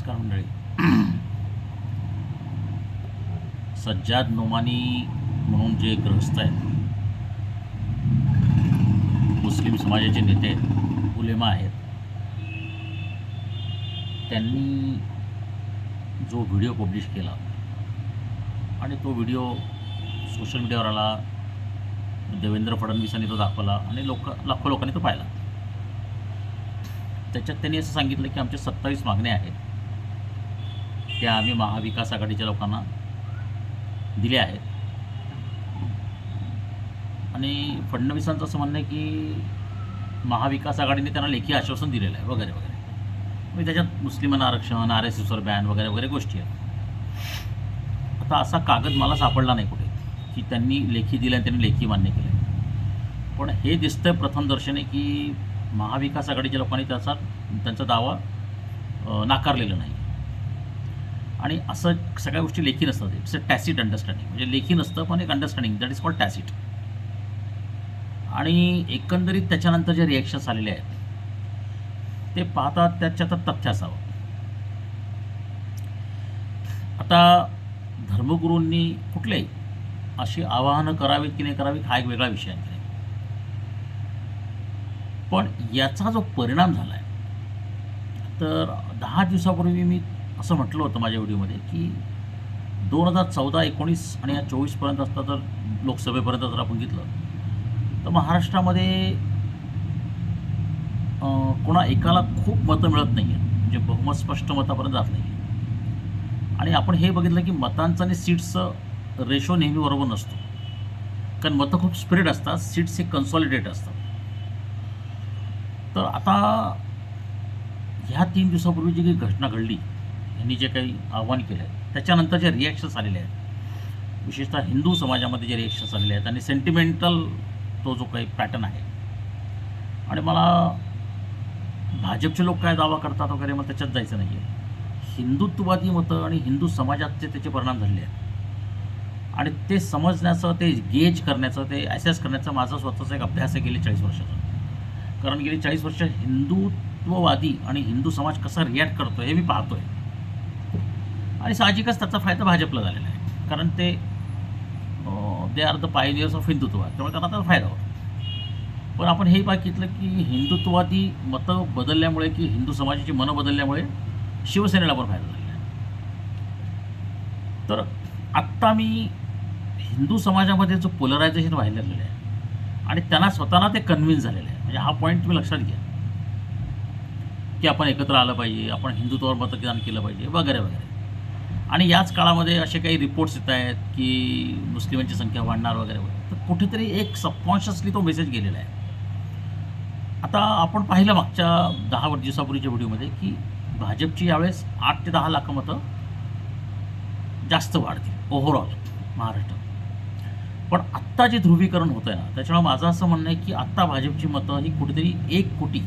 नमस्कार मंडळी. सज्जाद नोमानी म्हणून जे ग्रहस्थ आहेत मुस्लिम समाजाचे नेते आहेत उलेमा आहेत त्यांनी जो व्हिडिओ पब्लिश केला आणि तो व्हिडिओ सोशल मीडियावर आला देवेंद्र फडणवीसांनी तो दाखवला आणि लोक लाखो लोकांनी तो पाहिला. त्याच्यात त्यांनी असं सांगितलं की आमच्या सत्तावीस मागण्या आहेत. त्या आम्ही महाविकास आघाडीच्या लोकांना दिल्या आहेत. आणि फडणवीसांचं असं म्हणणं आहे की महाविकास आघाडीने त्यांना लेखी आश्वासन दिलेलं आहे वगैरे वगैरे. म्हणजे त्याच्यात मुस्लिमांना आरक्षण आर एस एसवर बॅन वगैरे वगैरे गोष्टी आहेत. आता असा कागद मला सापडला नाही कुठे की त्यांनी लेखी दिलं आणि त्यांनी लेखी मान्य केलं. पण हे दिसतं आहे प्रथमदर्शनी की महाविकास आघाडीच्या लोकांनी त्याचा त्यांचा दावा नाकारलेला नाही. आणि असं सगळ्या गोष्टी लेखी नसतात. इट्स अ टॅसिट अंडरस्टँडिंग म्हणजे लेखी नसतं पण एक understanding that is called tacit आणि एकंदरीत त्याच्यानंतर जे रिॲक्शन्स आलेले आहेत ते पाहता त्याच्यात तथ्य असावं. आता धर्मगुरूंनी कुठलेही अशी आवाहनं करावीत की नाही करावीत हा एक वेगळा विषय आहे. पण याचा जो परिणाम झाला आहे तर दहा दिवसापूर्वी मी असं म्हटलं होतं माझ्या व्हिडिओमध्ये की दोन हजार चौदा एकोणीस आणि या चोवीसपर्यंत असता तर लोकसभेपर्यंत जर आपण घेतलं तर महाराष्ट्रामध्ये कोणा एकाला खूप मतं मिळत नाही आहेत म्हणजे बहुमत स्पष्ट मतापर्यंत जात नाही आणि आपण हे बघितलं की मतांचं आणि सीट्सचं रेशो नेहमी बरोबर नसतो. कारण मतं खूप स्प्रेड असतात सीट्स हे कन्सॉलिडेट असतात. तर आता ह्या तीन दिवसापूर्वी जी काही घटना घडली यांनी जे काही आव्हान केलं आहे त्याच्यानंतर जे रिॲक्शन्स आलेले आहेत विशेषतः हिंदू समाजामध्ये जे रिॲक्शन्स आलेले आहेत आणि सेंटिमेंटल तो जो काही पॅटर्न आहे. आणि मला भाजपचे लोक काय दावा करतात वगैरे मग त्याच्यात जायचं नाही आहे हिंदुत्ववादी मतं आणि हिंदू समाजातचे त्याचे परिणाम झालेले आहेत. आणि ते समजण्याचं ते गेज करण्याचं ते ॲसेस करण्याचा माझा स्वतःचा एक अभ्यास आहे गेले चाळीस वर्षाचा. कारण गेली चाळीस वर्ष हिंदुत्ववादी आणि हिंदू समाज कसा रिॲक्ट करतो हे मी पाहतो आहे आणि साहजिकच त्याचा फायदा भाजपला झालेला आहे. कारण ते they are the pioneers of Hindutva त्यामुळे त्यांना त्याचा फायदा होतो. पण आपण हे बघितलं की हिंदुत्वादी मतं बदलल्यामुळे की हिंदू समाजाची मनं बदलल्यामुळे शिवसेनेला पण फायदा झालेला आहे. तर आत्ता मी हिंदू समाजामध्ये जो पोलरायझेशन व्हायला आहे आणि त्यांना स्वतःला ते कन्व्हिन्स झालेलं आहे. म्हणजे हा पॉईंट तुम्ही लक्षात घ्या. की आपण एकत्र आलं पाहिजे आपण हिंदुत्वावर मतदान केलं पाहिजे वगैरे वगैरे. आणि याच काळामध्ये असे काही रिपोर्ट्स येत आहेत की मुस्लिमांची संख्या वाढणार वगैरे तर कुठेतरी एक सबकॉन्शियसली तो मेसेज गेलेला आहे. आता आपण पाहिलं मागच्या दहा दिवसापूर्वीच्या व्हिडिओमध्ये की भाजपची यावेळेस आठ ते दहा लाख मतं जास्त वाढतील ओव्हरऑल महाराष्ट्र पण आत्ता जे ध्रुवीकरण होतं आहे ना त्याच्यामुळे माझं असं म्हणणं आहे की आत्ता भाजपची मतं ही कुठेतरी एक कोटी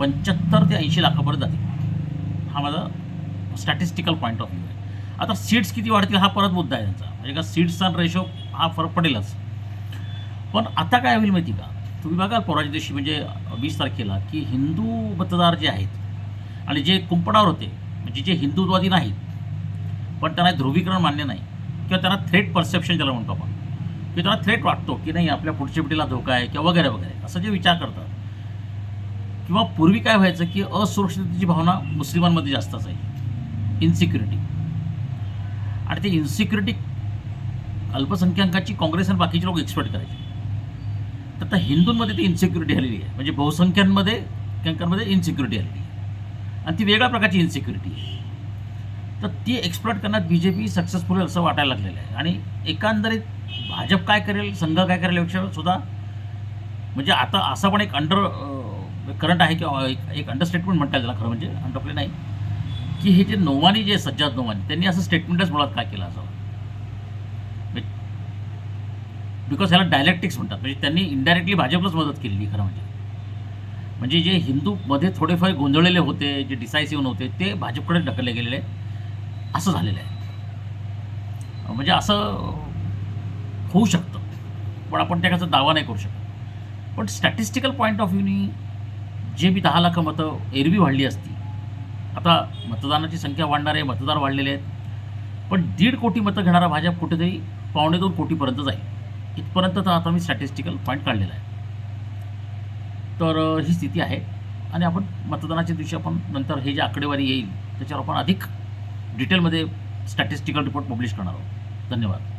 पंच्याहत्तर ते ऐंशी लाखापर्यंत जातील. हा माझा स्टॅटिस्टिकल पॉईंट ऑफ व्ह्यू आहे आता सीट्स किती वाढतील हा परत मुद्दा आहे त्यांचा. म्हणजे का सीट्सचा रेशो हा फरक पडेलच. पण आता काय होईल माहिती का? तुम्ही बघाल परवाच्या दिवशी म्हणजे वीस तारखेला की हिंदू मतदार जे आहेत आणि जे कुंपणावर होते म्हणजे जे हिंदुत्वादी नाहीत पण त्यांना ध्रुवीकरण मान्य नाही किंवा त्यांना थ्रेट परसेप्शन ज्याला म्हणतो आपण की त्यांना थ्रेट वाटतो की नाही आपल्या पुढच्या पिढीला धोका आहे किंवा वगैरे वगैरे असं जे विचार करतात. किंवा पूर्वी काय व्हायचं की असुरक्षिततेची भावना मुस्लिमांमध्ये जास्त असायची इन्सिक्युरिटी आणि ती इन्सिक्युरिटी अल्पसंख्याकांची काँग्रेस आणि बाकीचे लोक एक्सपर्ट करायचे. तर आता हिंदूंमध्ये ती इन्सिक्युरिटी आलेली आहे. म्हणजे बहुसंख्यांमध्ये संख्यांमध्ये इन्सिक्युरिटी आलेली आहे. आणि ती वेगळ्या प्रकारची इन्सिक्युरिटी आहे. तर ती एक्सप्लॉट करण्यात बी जे पी सक्सेसफुल असं वाटायला लागलेलं आहे. आणि एकंदरीत भाजप काय करेल संघ काय करेल यापेक्षा सुद्धा म्हणजे आता असा पण एक अंडर करंट आहे किंवा एक एक अंडरस्टेटमेंट म्हणता येईल त्याला खरं म्हणजे अंडरप्ले नाही. की हे जे नोवानी जे सज्जाद नोवानी त्यांनी असं स्टेटमेंटच मुळात काय केलं असं बिकॉज म्हणजे ह्याला डायलेक्टिक्स म्हणतात. म्हणजे त्यांनी इनडायरेक्टली भाजपलाच मदत केलेली खरं म्हणजे. म्हणजे जे हिंदूमध्ये थोडेफार गोंधळलेले होते जे डिसायसिव्ह नव्हते ते भाजपकडे ढकलले गेलेले असं झालेलं आहे. म्हणजे असं होऊ शकतं. पण आपण त्याचा दावा नाही करू शकत. पण स्टॅटिस्टिकल पॉईंट ऑफ व्ह्यूनी जे बी दहा लाख मतं एरवी वाढली असती आता मतदानाची संख्या वाढणार आहे मतदार वाढलेले आहेत. पण दीड कोटी मतं घेणारा भाजप कुठेतरी पावणे दोन कोटीपर्यंत जाईल. इथपर्यंत तर आता मी स्टॅटिस्टिकल पॉईंट काढलेला आहे. तर ही स्थिती आहे. आणि आपण मतदानाच्या दिवशी आपण नंतर हे जे आकडेवारी येईल त्याच्यावर आपण अधिक डिटेलमध्ये स्टॅटिस्टिकल रिपोर्ट पब्लिश करणार आहोत. धन्यवाद.